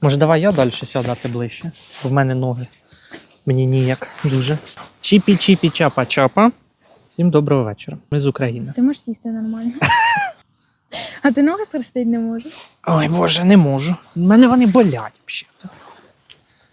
Може, давай я далі сядати ближче, бо в мене ноги. Мені ніяк дуже. Чіпі, чіпі, чапа, чапа. Всім доброго вечора. Ми з України. Ти можеш сісти нормально. А ти ноги схрестити не можеш? Ой, Боже, не можу. У мене вони болять взагалі.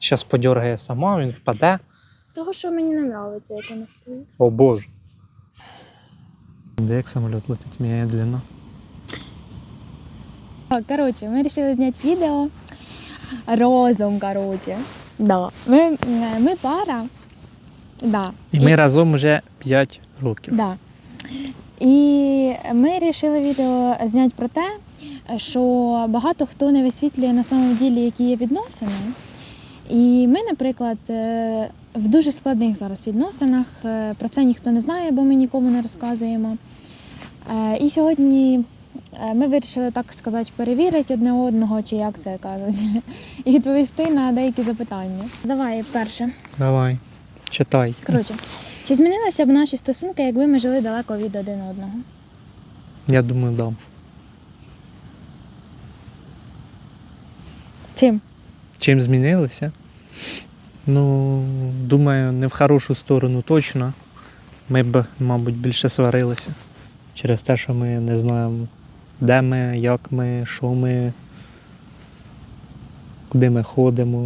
Зараз подергає сама, він впаде. Того, що мені не подобається, як воно стоїть. О Боже. Де як самоліт летить медленно. Так, коротше, ми вирішили зняти відео разом, коротше. Да. Ми, ми пара. Да. І ми разом вже 5 років. Да. І ми вирішили відео зняти про те, що багато хто не висвітлює на самому ділі, які є відносини. І ми, наприклад, е, в дуже складних зараз відносинах. е, Про це ніхто не знає, бо ми нікому не розказуємо. Е, І сьогодні ми вирішили, так сказати, перевірити одне одного, чи як це кажуть, і відповісти на деякі запитання. Давай перше. Давай, читай. Коротше, чи змінилися б наші стосунки, якби ми жили далеко від один одного? Я думаю, да. Чим? Чим змінилися? Ну, думаю, не в хорошу сторону точно. Ми б, мабуть, більше сварилися через те, що ми не знаємо, де ми, як ми, що ми, куди ми ходимо.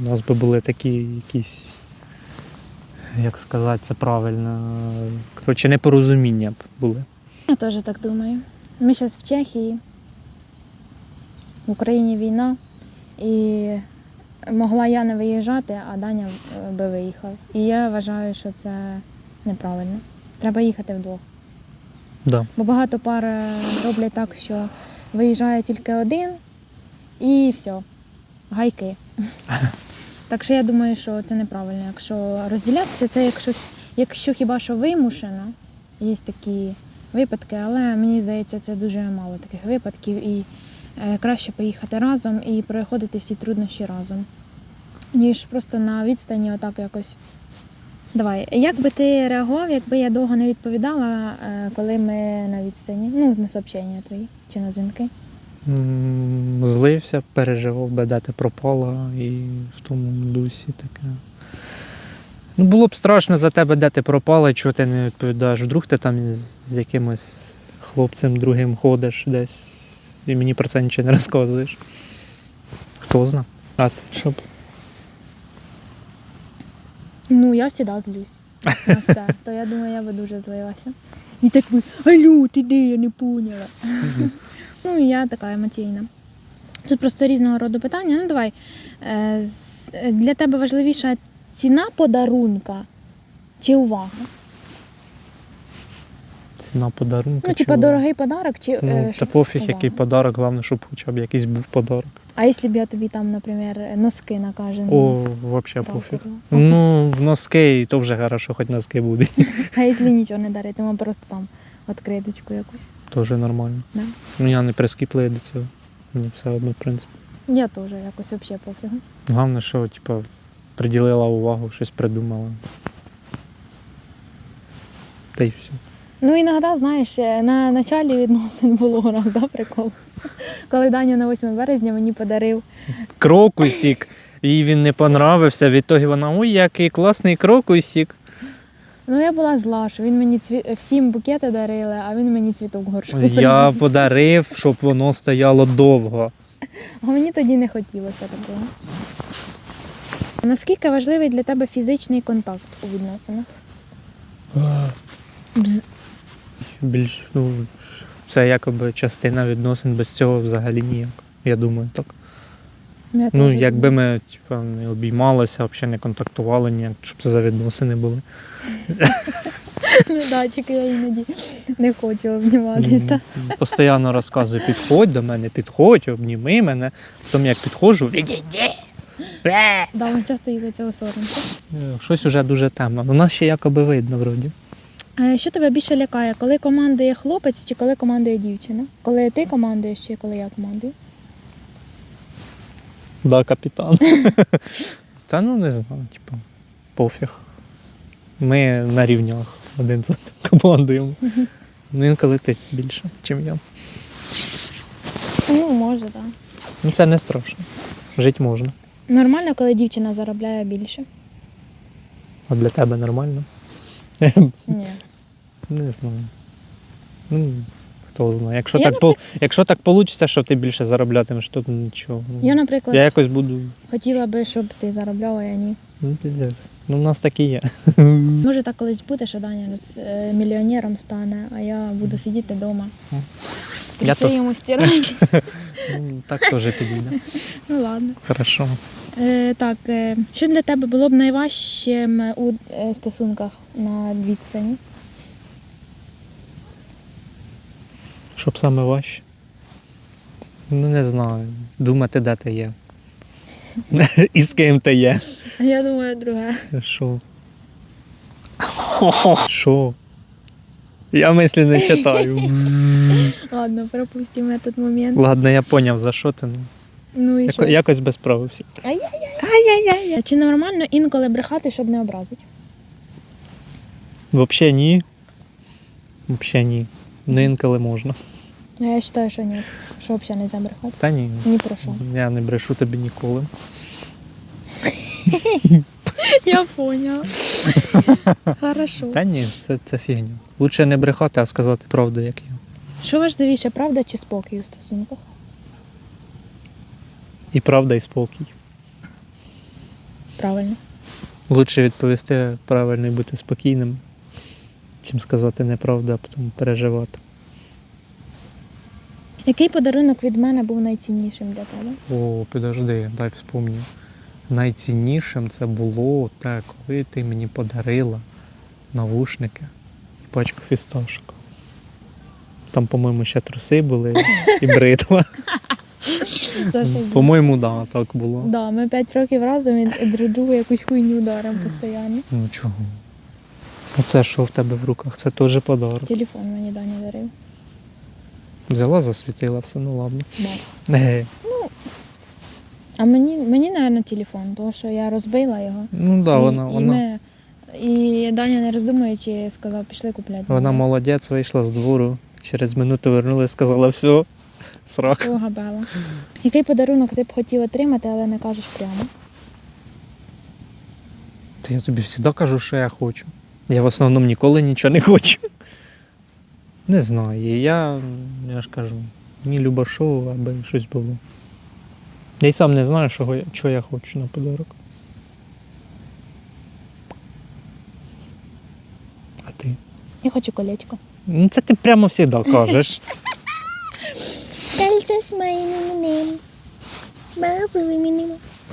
У нас би були такі якісь, як сказати це правильно, коротше, непорозуміння б були. Я теж так думаю. Ми зараз в Чехії, в Україні війна, і могла я не виїжджати, а Даня е, би виїхав. І я вважаю, що це неправильно. Треба їхати вдвох. Да. Бо багато пар е, роблять так, що виїжджає тільки один і все, гайки. Так що я думаю, що це неправильно. Якщо розділятися, це якщо, якщо хіба що вимушено, є такі випадки, але мені здається, це дуже мало таких випадків, і е, краще поїхати разом і проходити всі труднощі разом, ніж просто на відстані отак якось. Давай, як би ти реагував, якби я довго не відповідала, е, коли ми на відстані? Ну, на сообщення твої чи на дзвінки? Злився, переживав би, де ти пропала і в тому дусі таке. Ну, було б страшно за тебе, де ти пропала, чого ти не відповідаєш. Вдруг ти там з якимось хлопцем другим ходиш десь і мені про це нічого не розказуєш. Хто зна? А що? Ну, я завжди злюсь на все. То я думаю, я би дуже злилася. І так би, алло, ти де, я не поняла. ну, я така емоційна. Тут просто різного роду питання. Ну, давай. Е, Для тебе важливіша ціна подарунка чи увага? На подарунок. Ну, типа, дорогий подарок, чи Ну, е, це щоб пофіг, увага? який подарок, головне, щоб хоча б якийсь був подарок. А якщо б я тобі там, наприклад, носки накажені? О, взагалі пофіг. Ну, в носки, і то вже хорошо, хоч носки буде. А якщо нічого не дарити, даритиму, просто там відкриточку якусь. Теж нормально. Да. Ну я не прискіпливий до цього. Мені все одно, в принципі. Я теж якось взагалі пофігу. Головне, що типу, приділила увагу, щось придумала. Та й все. Ну, іноді, знаєш, е, на началі відносин було у нас, да, прикол. Коли Даня на 8 березня мені подарив. Крокусік. Їй він не понравився. Відтоді вона, ой, який класний крокусік. Ну, я була зла, що він мені цві... всім букети дарили, а він мені цвіток горшку. Я приніс. подарив, щоб воно стояло довго. А мені тоді не хотілося такого. Наскільки важливий для тебе фізичний контакт у відносинах? Бз... Більш, ну, це якоби частина відносин без цього взагалі ніяк. Я думаю, так. Я Ну, якби ми типу, не обіймалися, взагалі не контактували ніяк, щоб це за відносини були. Ну, да, тільки я іноді не хочу обніматися. Постійно розказую, підходь до мене, підходь, обніми мене. Потім як підходжу, відійди. Да, ми часто із-за цього соромся. Е, Щось уже дуже темно. У нас ще якоби видно вроді. А що тебе більше лякає, коли командує хлопець чи коли командує дівчина? Коли ти командуєш чи коли я командую? Да, капітан. Та ну не знаю, типу, пофіг. Ми на рівнях один з одним командуємо. Ну, інколи ти більше, ніж я. Ну, може, так. Ну це не страшно. Жити можна. Нормально, коли дівчина заробляє більше? А для тебе нормально? Ні. Не знаю. Ну, хто знає. Якщо Я, так, по, якщо так вийде, що ти більше зароблятимеш, то нічого. Я, наприклад, Я якось буду. хотіла би, щоб ти заробляв, а я ні. Ну, піздець. Ну, у нас так і є. Може так колись буде, що Даня з е, мільйонером стане, а я буду сидіти вдома. І Я йому стирати. Ну, так теж підійде. ну ладно. Хорошо. Е, так, е, що для тебе було б найважчим у е, стосунках на відстані? Щоб саме важче? Ну, не знаю. Думати, де ти є. І з ким ти є. Я думаю, друге. Що? Що? Я мислі не читаю. Ладно, пропустимо этот момент. Ладно, я поняв, за що ти. Ну, Ну і що? Яко- якось без справився. Ай-яй-яй. Чи нормально інколи брехати, щоб не образити? Взагалі ні. Взагалі ні. Ну інколи можна. Ну, Я вважаю, що ні. Що взагалі не можна брехати? Та ні. Ні про що. Я не брешу тобі ніколи. Я поняла. Хорошо. Та ні, це, це фігня. Лучше не брехати, а сказати правду, як є. Що важливіше, правда чи спокій у стосунках? І правда, і спокій. Правильно. Лучше відповісти правильно і бути спокійним, чим сказати неправду, а потім переживати. Який подарунок від мене був найціннішим для тебе? О, підожди, дай вспомню. Найціннішим це було те, коли ти мені подарила навушники і пачку фісташок. Там, по-моєму, ще труси були і бритва. По-моєму, да, так було. Да, ми п'ять років разом і друг другу якусь хуйню даримо постійно. Ну чого? Оце що в тебе в руках? Це теж подарок. Телефон мені Даня дарив. Взяла, засвітила, все, ну ладно. Да. Е, А мені, мені, мабуть, телефон, тому що я розбила його. ну свій, да, вона, і, вона, ми, і Даня, не роздумуючи, сказав, пішли купляти. вона молодець, вийшла з двору, через минуту вернулася і сказала, все, срак. Всього габела. Який подарунок ти б хотів отримати, але не кажеш прямо? Та я тобі завжди кажу, що я хочу. Я в основному ніколи нічого не хочу. Не знаю. Я, я ж кажу, мені любо шоу, аби щось було. Я й сам не знаю, що я, що я хочу на подарок. А ти? Я хочу колечко. Ну це ти прямо завжди кажеш. Кольцо з моїм іменем. Бабовим іменем.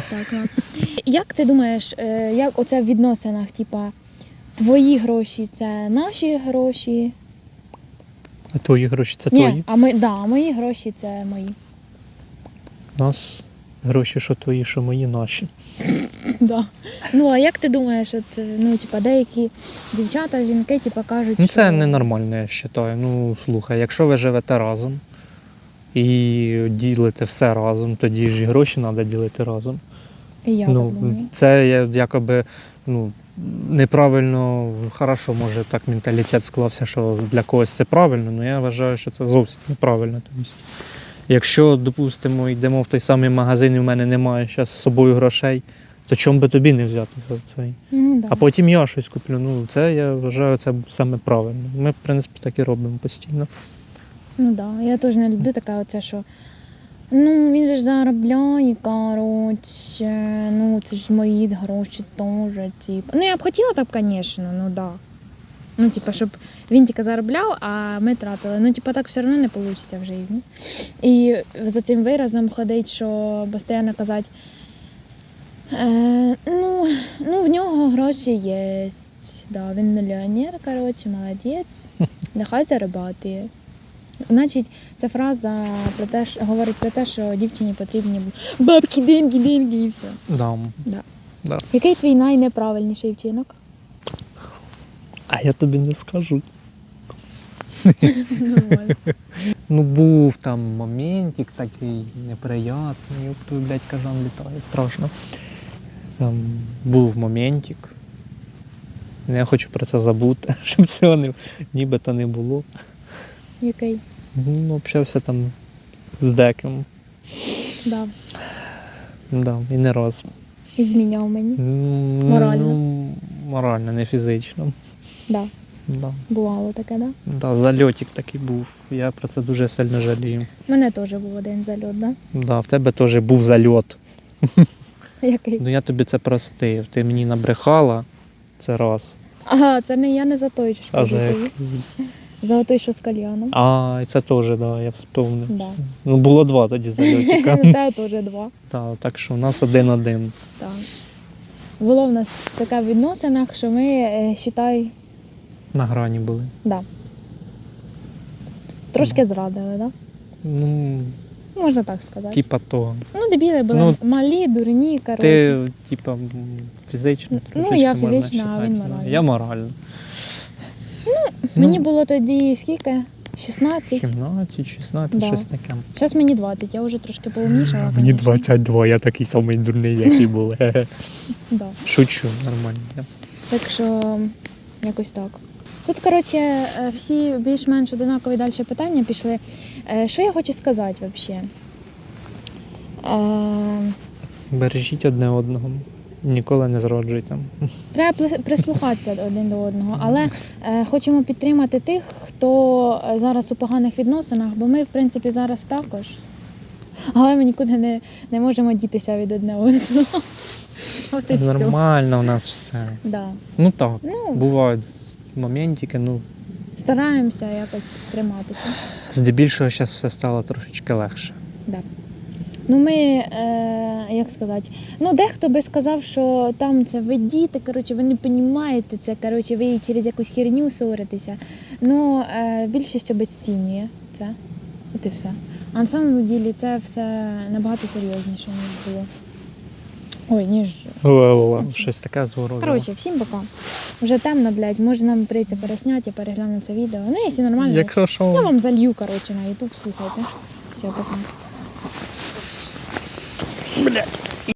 Так, ладно. Як ти думаєш, е, як оце в відносинах, типа, твої гроші це наші гроші? А твої гроші це Ні, твої. а ми, да, а мої гроші це мої. Нас гроші, що твої, що мої, наші. Да. Ну, а як ти думаєш, от, ну, типа, деякі дівчата, жінки, типа, кажуть, Ну, це що... ненормально, я вважаю. Ну, слухай, якщо ви живете разом і ділите все разом, тоді ж і гроші треба ділити разом. І я ну, так думаю. це я- якоби ну, неправильно, хорошо, може так менталітет склався, що для когось це правильно, але я вважаю, що це зовсім неправильно. Тобто, якщо, допустимо, йдемо в той самий магазин, і в мене немає зараз з собою грошей, то чому би тобі не взяти за цей? Ну, да. А потім я щось куплю. Ну, це я вважаю, це саме правильно. Ми, в принципі, так і робимо постійно. Ну да, я теж не люблю таке оце, що ну він же ж заробляє, коротше, ну це ж мої гроші теж, типу. Ну я б хотіла так, звісно, ну да. Ну, типа, щоб він тільки заробляв, а ми тратили. Ну, типа, так все одно не вийде в житті. І за цим виразом ходить, що постійно казати, е, ну, ну, в нього гроші є. Да, він мільйонер, коротше, молодець. Нехай заробляє. Значить, ця фраза про те, що, говорить про те, що дівчині потрібні бабки, деньги, деньги і все. Да. Який твій найнеправильніший вчинок? А я тобі не скажу. Нормально. Ну, був там моментик такий неприятний, як той, блядь, кажан літає, страшно. Там був моментик. Ну, Я хочу про це забути, щоб цього не, нібито не було. Який? Ну, общався там з деким. Да. Да, і не раз. І зміняв мені. М, Морально? Ну, морально, не фізично. Да, Да. бувало таке, да? Да, зальотик такий був. Я про це дуже сильно жалію. У мене теж був один зальот, да? Да, в тебе теж був зальот. Який? Ну я тобі це простив. Ти мені набрехала. Це раз. Ага, це не я не за той, що А за який? Той, що з кальяном. А, і це теж, да, я вспомнив. Да. Ну було два тоді зальотика. Та теж два. да, так що у нас один-один. Так. Було в нас таке в відносинах, що ми, е, считай, На грані були. да. Трошки зрадили, да? Ну, Можна так сказати. типа того. Ну, дебіли були Ну, малі, дурні, коротше. Ти, типа, м, фізично Ну, трошечки я можна фізично, а він да. морально. Я морально. Мені ну, було тоді скільки? 16. 17, 16, Да. щось таке. Зараз мені 20, я вже трошки поумнішала. Мені конечно. 22, я такий самий дурний, як і був. Да. Шучу, нормально. Так що якось так. Тут, коротше, е, всі більш-менш одинакові далі питання пішли. Е, Що я хочу сказати взагалі? Е, Бережіть одне одного. Ніколи не зраджуйте. Треба прислухатися один до одного, але е, хочемо підтримати тих, хто е, зараз у поганих відносинах, бо ми, в принципі, зараз також. Але ми нікуди не, не можемо дітися від одне одного. От і все. Нормально у нас все. Да. Ну так, Ну, бувають моментики, ну стараємося якось триматися. здебільшого зараз все стало трошечки легше. Да. Ну, ми, е, як сказати, ну дехто би сказав, що там це ви діти, коротше, ви не розумієте це, коротше, ви через якусь херню ссоритеся. Ну, е, більшість обезцінює це. От і все. А на самому ділі це все набагато серйозніше, ніж було. Ой, ніж. Щось таке зворотне. Коротше, всім пока. Вже темно, блядь, може нам прийти пересняти, я перегляну це відео. Ну, якщо нормально, Якщо я вам залью, коротше, на YouTube, слухайте. Все, пока. Блядь.